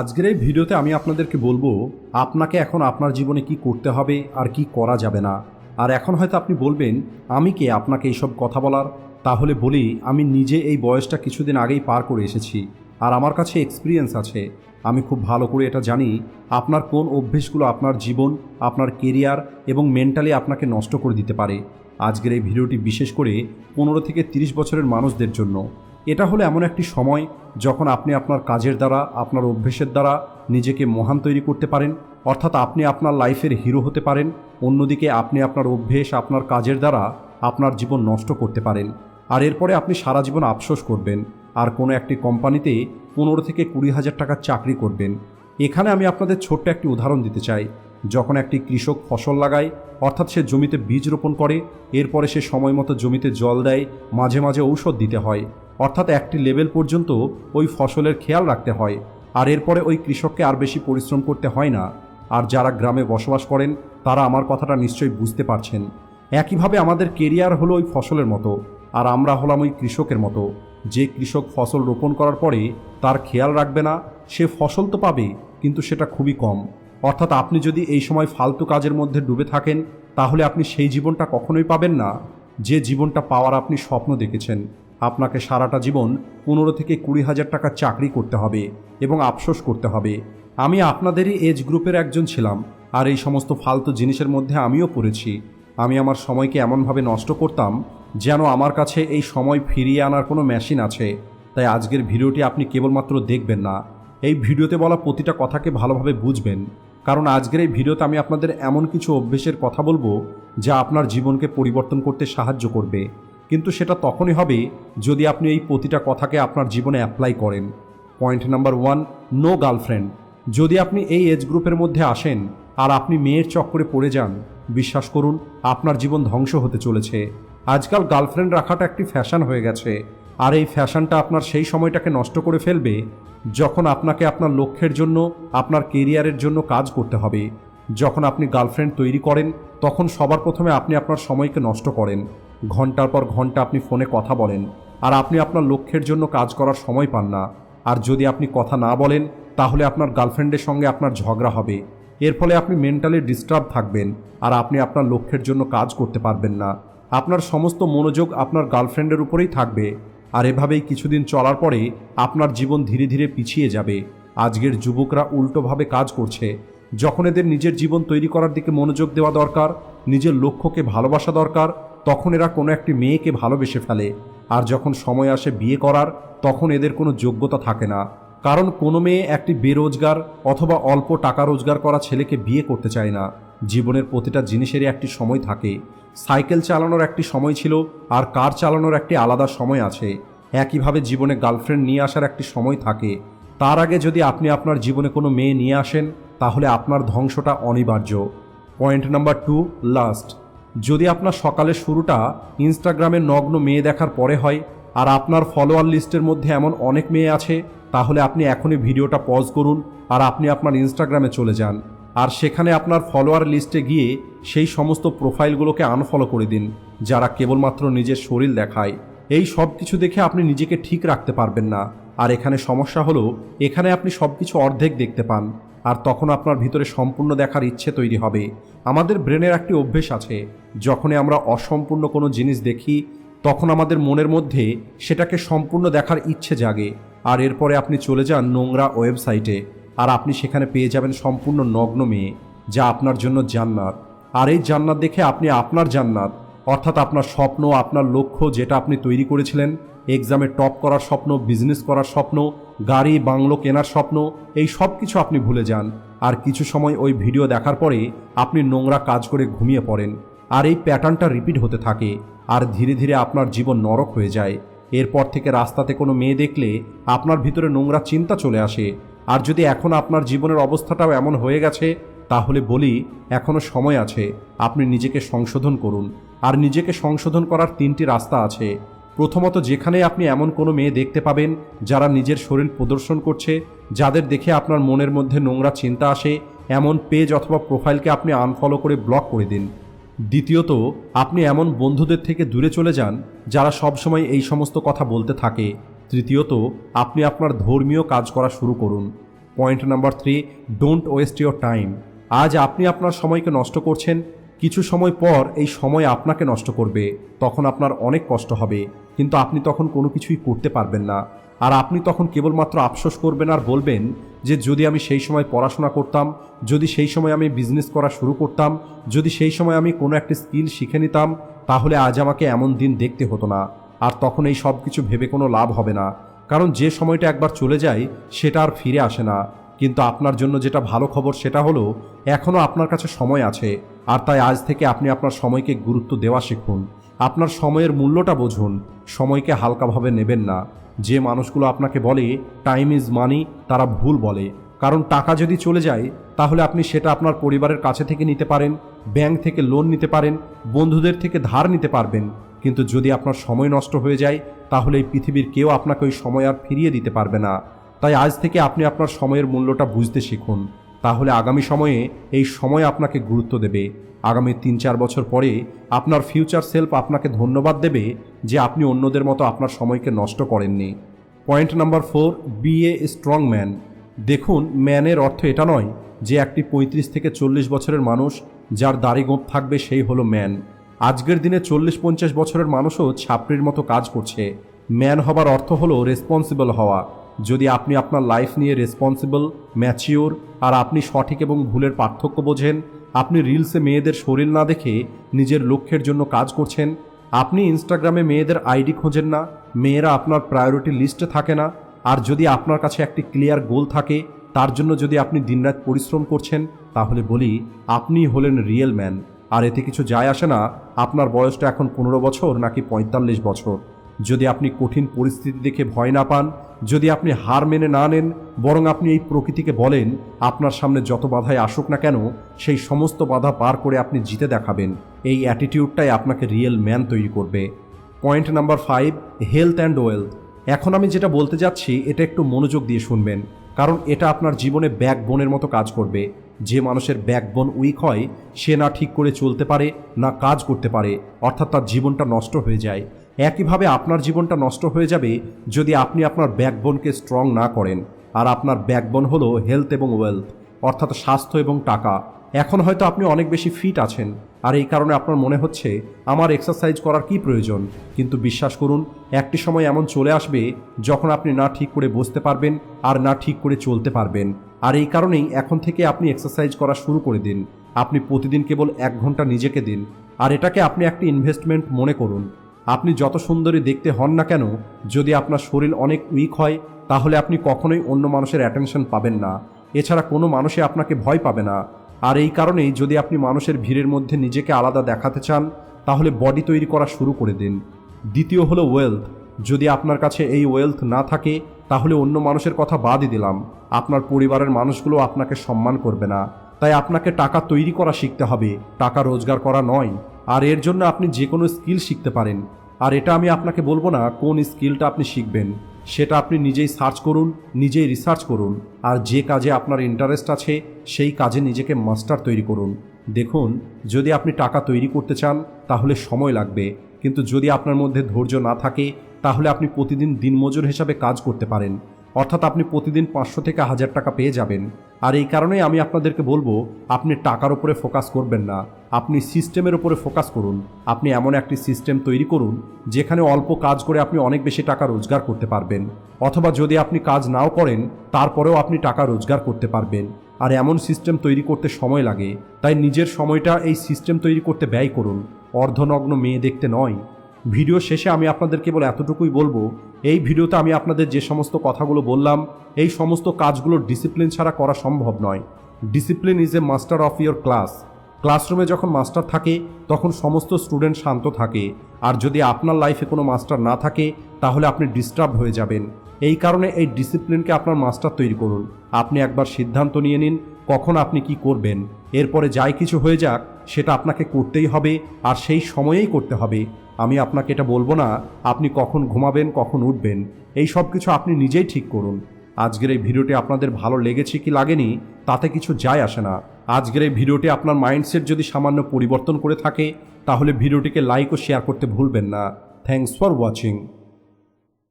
আজকের এই ভিডিওতে আমি আপনাদেরকে বলব, আপনাকে এখন আপনার জীবনে কি করতে হবে আর কি করা যাবে না। আর এখন হয়তো আপনি বলবেন, আমি কে? আপনাকে এইসব কথা বলার? তাহলে বলি, আমি নিজে এই বয়সটা কিছুদিন আগেই পার করে এসেছি আর আমার কাছে এক্সপিরিয়েন্স আছে। আমি খুব ভালো করে এটা জানি, আপনার কোন অভ্যেসগুলো আপনার জীবন, আপনার কেরিয়ার এবং মেন্টালি আপনাকে নষ্ট করে দিতে পারে। আজকের এই ভিডিওটি বিশেষ করে পনেরো থেকে তিরিশ বছরের মানুষদের জন্য। এটা হলো এমন একটি সময় যখন আপনি আপনার কাজের দ্বারা, আপনার অভ্যেসের দ্বারা নিজেকে মহান তৈরি করতে পারেন। অর্থাৎ আপনি আপনার লাইফের হিরো হতে পারেন, অন্যদিকে আপনি আপনার অভ্যেস, আপনার কাজের দ্বারা আপনার জীবন নষ্ট করতে পারেন। আর এরপরে আপনি সারা জীবন আফসোস করবেন। আর কোনো একটি কোম্পানিতে পনেরো থেকে কুড়ি হাজার টাকার চাকরি করবেন। এখানে আমি আপনাদের ছোট্ট একটি উদাহরণ দিতে চাই। যখন একটি কৃষক ফসল লাগায়, অর্থাৎ সে জমিতে বীজ রোপণ করে, এরপরে সে সময় মতো জমিতে জল দেয়, মাঝে মাঝে ঔষধ দিতে হয়। অর্থাৎ একটি লেভেল পর্যন্ত ওই ফসলের খেয়াল রাখতে হয়, আর এরপরে ওই কৃষককে আর বেশি পরিশ্রম করতে হয় না। আর যারা গ্রামে বসবাস করেন, তারা আমার কথাটা নিশ্চয়ই বুঝতে পারছেন। একইভাবে আমাদের কেরিয়ার হলো ওই ফসলের মতো, আর আমরা হলাম ওই কৃষকের মতো। যে কৃষক ফসল রোপণ করার পরে তার খেয়াল রাখবে না, সে ফসল তো পাবে, কিন্তু সেটা খুবই কম। অর্থাৎ আপনি যদি এই সময় ফালতু কাজের মধ্যে ডুবে থাকেন, তাহলে আপনি সেই জীবনটা কখনোই পাবেন না। যে জীবনটা পাওয়ার আপনি স্বপ্ন দেখেছেন। আপনাকে সারাটা জীবন পনেরো থেকে কুড়ি হাজার টাকা চাকরি করতে হবে এবং আফসোস করতে হবে। আমি আপনাদেরই এজ গ্রুপের একজন ছিলাম আর এই সমস্ত ফালতু জিনিসের মধ্যে আমিও পড়েছি। আমি আমার সময়কে এমনভাবে নষ্ট করতাম যেন আমার কাছে এই সময় ফিরিয়ে আনার কোনো মেশিন আছে। তাই আজকের ভিডিওটি আপনি কেবলমাত্র দেখবেন না। এই ভিডিওতে বলা প্রতিটা কথাকে ভালোভাবে বুঝবেন। কারণ আজকের এই ভিডিওতে আমি আপনাদের এমন কিছু অভ্যেসের কথা বলব যা আপনার জীবনকে পরিবর্তন করতে সাহায্য করবে। কিন্তু সেটা তখনই হবে যদি আপনি এই প্রতিটা কথাকে আপনার জীবনে অ্যাপ্লাই করেন। Point number one no girlfriend যদি আপনি এই এজ গ্রুপের মধ্যে আসেন আর আপনি মেয়ের চক্করে পড়ে যান, বিশ্বাস করুন, আপনার জীবন ধ্বংস হতে চলেছে। আজকাল গার্লফ্রেন্ড রাখাটা একটি ফ্যাশন হয়ে গেছে। আর এই ফ্যাশনটা আপনার সেই সময়টাকে নষ্ট করে ফেলবে যখন আপনাকে আপনার লক্ষ্যের জন্য, আপনার কেরিয়ারের জন্য কাজ করতে হবে। যখন আপনি গার্লফ্রেন্ড তৈরি করেন, তখন সবার প্রথমে আপনি আপনার সময়কে নষ্ট করেন। ঘণ্টার পর ঘণ্টা আপনি ফোনে কথা বলেন, আর আপনি আপনার লক্ষ্যের জন্য কাজ করার সময় পান না। আর যদি আপনি কথা না বলেন, তাহলে আপনার গার্লফ্রেন্ডের সঙ্গে আপনার ঝগড়া হবে। এর ফলে আপনি মেন্টালি ডিস্টার্ব থাকবেন, আর আপনি আপনার লক্ষ্যের জন্য কাজ করতে পারবেন না। আপনার সমস্ত মনোযোগ আপনার গার্লফ্রেন্ডের উপরেই থাকবে, আর এভাবেই কিছুদিন চলার পরে আপনার জীবন ধীরে ধীরে পিছিয়ে যাবে। আজকের যুবকরা উল্টোভাবে কাজ করছে। যখন এদের নিজের জীবন তৈরি করার দিকে মনোযোগ দেওয়া দরকার, নিজের লক্ষ্যকে ভালোবাসা দরকার তখন এরা কোনো একটি মেয়েকে ভালোবেসে ফেলে, আর যখন সময় আসে বিয়ে করার, তখন এদের কোনো যোগ্যতা থাকে না। কারণ কোনো মেয়ে একটি বেরোজগার অথবা অল্প টাকা রোজগার করা ছেলেকে বিয়ে করতে চায় না। জীবনের প্রতিটা জিনিসেরই একটি সময় থাকে। সাইকেল চালানোর একটি সময় ছিল, আর কার চালানোর একটি আলাদা সময় আছে। একইভাবে জীবনে গার্লফ্রেন্ড নিয়ে আসার একটি সময় থাকে। তার আগে যদি আপনি আপনার জীবনে কোনো মেয়ে নিয়ে আসেন, তাহলে আপনার ধ্বংসটা অনিবার্য। Point number two, last. যদি আপনার সকালের শুরুটা ইনস্টাগ্রামে নগ্ন মেয়ে দেখার পরে হয়, আর আপনার ফলোয়ার লিস্টের মধ্যে এমন অনেক মেয়ে আছে, তাহলে আপনি এখনই ভিডিওটা পজ করুন, আর আপনি আপনার ইনস্টাগ্রামে চলে যান। আর সেখানে আপনার ফলোয়ার লিস্টে গিয়ে সেই সমস্ত প্রোফাইলগুলোকে আনফলো করে দিন, যারা কেবলমাত্র নিজের শরীর দেখায়। এই সব কিছু দেখে আপনি নিজেকে ঠিক রাখতে পারবেন না। আর এখানে সমস্যা হলো, এখানে আপনি সব কিছু অর্ধেক দেখতে পান, আর তখন আপনার ভিতরে সম্পূর্ণ দেখার ইচ্ছে তৈরি হবে। আমাদের ব্রেনের একটি অভ্যেস আছে, যখনই আমরা অসম্পূর্ণ কোনো জিনিস দেখি, তখন আমাদের মনের মধ্যে সেটাকে সম্পূর্ণ দেখার ইচ্ছে জাগে। আর এরপরে আপনি চলে যান নোংরা ওয়েবসাইটে, আর আপনি সেখানে পেয়ে যাবেন সম্পূর্ণ নগ্ন মেয়ে, যা আপনার জন্য জান্নাত। আর এই জান্নাত দেখে আপনি আপনার জান্নাত। অর্থাৎ আপনার স্বপ্ন, আপনার লক্ষ্য যেটা আপনি তৈরি করেছিলেন, এক্সামে টপ করার স্বপ্ন, বিজনেস করার স্বপ্ন, গাড়ি, বাংলো কেনার স্বপ্ন, এই সব কিছু আপনি ভুলে যান। আর কিছু সময় ওই ভিডিও দেখার পরে আপনি নোংরা কাজ করে ঘুমিয়ে পড়েন। আর এই প্যাটার্নটা রিপিট হতে থাকে। আর ধীরে ধীরে আপনার জীবন নরক হয়ে যায়। এরপর থেকে রাস্তাতে কোনো মেয়ে দেখলে আপনার ভিতরে নোংরা চিন্তা চলে আসে। আর যদি এখন আপনার জীবনের অবস্থাটাও এমন হয়ে গেছে, তাহলে বলি এখনও সময় আছে। আপনি নিজেকে সংশোধন করুন। আর নিজেকে সংশোধন করার তিনটি রাস্তা আছে। প্রথমত, যেখানে আপনি এমন কোনো মেয়ে দেখতে পাবেন যারা নিজের শরীর প্রদর্শন করছে, যাদের দেখে আপনার মনের মধ্যে নোংরা চিন্তা আসে, এমন পেজ অথবা প্রোফাইলকে আপনি আনফলো করে ব্লক করে দিন। দ্বিতীয়ত, আপনি এমন বন্ধুদের থেকে দূরে চলে যান যারা সবসময় এই সমস্ত কথা বলতে থাকে। তৃতীয়ত, আপনি আপনার ধর্মীয় কাজ করা শুরু করুন। Point number three, don't waste your time. আজ আপনি আপনার সময়কে নষ্ট করছেন কিছু সময় পর এই সময় আপনাকে নষ্ট করবে, তখন আপনার অনেক কষ্ট হবে, কিন্তু আপনি তখন কোনো কিছুই করতে পারবেন না। আর আপনি তখন কেবলমাত্র আফসোস করবেন আর বলবেন যে, যদি আমি সেই সময় পড়াশোনা করতাম, যদি সেই সময় আমি বিজনেস করা শুরু করতাম, যদি সেই সময় আমি কোনো একটা স্কিল শিখে নিতাম, তাহলে আজ আমাকে এমন দিন দেখতে হতো না। আর তখন এই সব কিছু ভেবে কোনো লাভ হবে না। কারণ যে সময়টা একবার চলে যায়, সেটা আর ফিরে আসে না। কিন্তু আপনার জন্য যেটা ভালো খবর সেটা হলো এখনও আপনার কাছে সময় আছে, আর তাই আজ থেকে আপনি আপনার সময়কে গুরুত্ব দেওয়া শিখুন। আপনার সময়ের মূল্যটা বুঝুন, সময়কে হালকাভাবে নেবেন না। যে মানুষগুলো আপনাকে বলে টাইম ইজ মানি তারা ভুল বলে। কারণ টাকা যদি চলে যায়, তাহলে আপনি সেটা আপনার পরিবারের কাছে থেকে নিতে পারেন, ব্যাংক থেকে লোন নিতে পারেন, বন্ধুদের থেকে ধার নিতে পারবেন। কিন্তু যদি আপনার সময় নষ্ট হয়ে যায়, তাহলে এই পৃথিবীর কেউ আপনাকে ওই সময় আর ফিরিয়ে দিতে পারবে না। তাই আজ থেকে আপনি আপনার সময়ের মূল্যটা বুঝতে শিখুন। তাহলে আগামী সময়ে এই সময় আপনাকে গুরুত্ব দেবে। আগামী তিন চার বছর পরে আপনার ফিউচার সেলফ আপনাকে ধন্যবাদ দেবে যে আপনি অন্যদের মতো আপনার সময়কে নষ্ট করেননি। Point number four be a strong man দেখুন ম্যানের অর্থ এটা নয় যে একটি পঁয়ত্রিশ থেকে চল্লিশ বছরের মানুষ যার দাড়ি গোঁপ থাকবে সেই হলো ম্যান আজকের দিনে চল্লিশ পঞ্চাশ বছরের মানুষও ছাপড়ির মতো কাজ করছে। ম্যান হবার অর্থ হলো রেসপন্সিবল হওয়া। যদি আপনি আপনার লাইফ নিয়ে রেসপন্সিবল ম্যাচিওর আর আপনি সঠিক এবং ভুলের পার্থক্য বোঝেন, আপনি রিলসে মেয়েদের শরীর না দেখে নিজের লক্ষ্যের জন্য কাজ করছেন, আপনি ইনস্টাগ্রামে মেয়েদের আইডি খোঁজেন না, মেয়েরা আপনার প্রায়োরিটি লিস্টে থাকে না, আর যদি আপনার কাছে একটি ক্লিয়ার গোল থাকে, তার জন্য যদি আপনি দিনরাত পরিশ্রম করছেন, তাহলে বলি আপনিই হলেন রিয়েল ম্যান আর এতে কিছু যায় আসে না, আপনার বয়সটা এখন পনেরো বছর নাকি পঁয়তাল্লিশ বছর। যদি আপনি কঠিন পরিস্থিতি দেখে ভয় না পান যদি আপনি হার মেনে না নেন, বরং আপনি এই প্রকৃতিকে বলেন, আপনার সামনে যত বাধাই আসুক না কেন, সেই সমস্ত বাধা পার করে আপনি জিতে দেখাবেন। এই অ্যাটিটিউডটাই আপনাকে রিয়েল ম্যান তৈরি করবে। Point number five health and wealth এখন আমি যেটা বলতে যাচ্ছি, এটা একটু মনোযোগ দিয়ে শুনবেন। কারণ এটা আপনার জীবনে ব্যাকবোনের মতো কাজ করবে। যে মানুষের ব্যাকবোন উইক হয়, সে না ঠিক করে চলতে পারে, না কাজ করতে পারে। অর্থাৎ তার জীবনটা নষ্ট হয়ে যায়। একইভাবে আপনার জীবনটা নষ্ট হয়ে যাবে যদি আপনি আপনার ব্যাকবোনকে স্ট্রং না করেন। আর আপনার ব্যাকবোন হলো হেলথ এবং ওয়েলথ অর্থাৎ স্বাস্থ্য এবং টাকা। এখন হয়তো আপনি অনেক বেশি ফিট আছেন, আর এই কারণে আপনার মনে হচ্ছে, আমার এক্সারসাইজ করার কি প্রয়োজন? কিন্তু বিশ্বাস করুন, একটি সময় এমন চলে আসবে যখন আপনি না ঠিক করে বসতে পারবেন আর না ঠিক করে চলতে পারবেন। আর এই কারণেই এখন থেকে আপনি এক্সারসাইজ করা শুরু করে দিন। আপনি প্রতিদিন কেবল এক ঘণ্টা নিজেকে দিন। আর এটাকে আপনি একটি ইনভেস্টমেন্ট মনে করুন। আপনি যত সুন্দরী দেখতে হন না কেন, যদি আপনার শরীর অনেক উইক হয়, তাহলে আপনি কখনোই অন্য মানুষের অ্যাটেনশন পাবেন না। এছাড়া কোনো মানুষে আপনাকে ভয় পাবে না। আর এই কারণেই যদি আপনি মানুষের ভিড়ের মধ্যে নিজেকে আলাদা দেখাতে চান, তাহলে বডি তৈরি করা শুরু করে দিন। দ্বিতীয় হলো ওয়েলথ যদি আপনার কাছে এই ওয়েলথ না থাকে, তাহলে অন্য মানুষের কথা বাদই দিলাম। আপনার পরিবারের মানুষগুলো আপনাকে সম্মান করবে না। তাই আপনাকে টাকা তৈরি করা শিখতে হবে। টাকা রোজগার করা নয়। আর এর জন্য আপনি যে কোনো স্কিল শিখতে পারেন। আর এটা আমি আপনাকে বলব না কোন স্কিলটা আপনি শিখবেন। সেটা আপনি নিজেই সার্চ করুন, নিজেই রিসার্চ করুন। আর যে কাজে আপনার ইন্টারেস্ট আছে, সেই কাজে নিজেকে মাস্টার তৈরি করুন। দেখুন, যদি আপনি টাকা তৈরি করতে চান, তাহলে সময় লাগবে। কিন্তু যদি আপনার মধ্যে ধৈর্য না থাকে, তাহলে আপনি প্রতিদিন দিনমজুর হিসাবে কাজ করতে পারেন। অর্থাৎ আপনি প্রতিদিন পাঁচশো থেকে হাজার টাকা পেয়ে যাবেন। আর এই কারণেই আমি আপনাদেরকে বলব, আপনি টাকার উপরে ফোকাস করবেন না। আপনি সিস্টেমের উপরে ফোকাস করুন। আপনি এমন একটি সিস্টেম তৈরি করুন, যেখানে অল্প কাজ করে আপনি অনেক বেশি টাকা রোজগার করতে পারবেন। অথবা যদি আপনি কাজ নাও করেন, তারপরেও আপনি টাকা রোজগার করতে পারবেন। আর এমন সিস্টেম তৈরি করতে সময় লাগে, তাই নিজের সময়টা এই সিস্টেম তৈরি করতে ব্যয় করুন। অর্ধনগ্ন মেয়ে দেখতে নয়। ভিডিও শেষে আমি আপনাদের কেবল এতটুকুই বলব, এই ভিডিওতে আমি আপনাদের যে সমস্ত কথাগুলো বললাম, এই সমস্ত কাজগুলো ডিসিপ্লিন ছাড়া করা সম্ভব নয়। Discipline is a master of your class ক্লাসরুমে যখন মাস্টার থাকে, তখন সমস্ত স্টুডেন্ট শান্ত থাকে। আর যদি আপনার লাইফে কোনো মাস্টার না থাকে, তাহলে আপনি ডিস্টার্ব হয়ে যাবেন। এই কারণে এই ডিসিপ্লিনকে আপনার মাস্টার তৈরি করুন। আপনি একবার সিদ্ধান্ত নিয়ে নিন, কখন আপনি কি করবেন। এরপরে যাই কিছু হয়ে যাক, সেটা আপনাকে করতেই হবে আর সেই সময়েই করতে হবে। আমি আপনাকে এটা বলব না, আপনি কখন ঘুমাবেন, কখন উঠবেন, এই সব কিছু আপনি নিজেই ঠিক করুন। আজকের এই ভিডিওটি আপনাদের ভালো লেগেছে কি লাগেনি, তাতে কিছু যায় আসে না। আজকের এই ভিডিওটি আপনার মাইন্ডসেট যদি সামান্য পরিবর্তন করে থাকে, তাহলে ভিডিওটিকে লাইক ও শেয়ার করতে ভুলবেন না। Thanks for watching.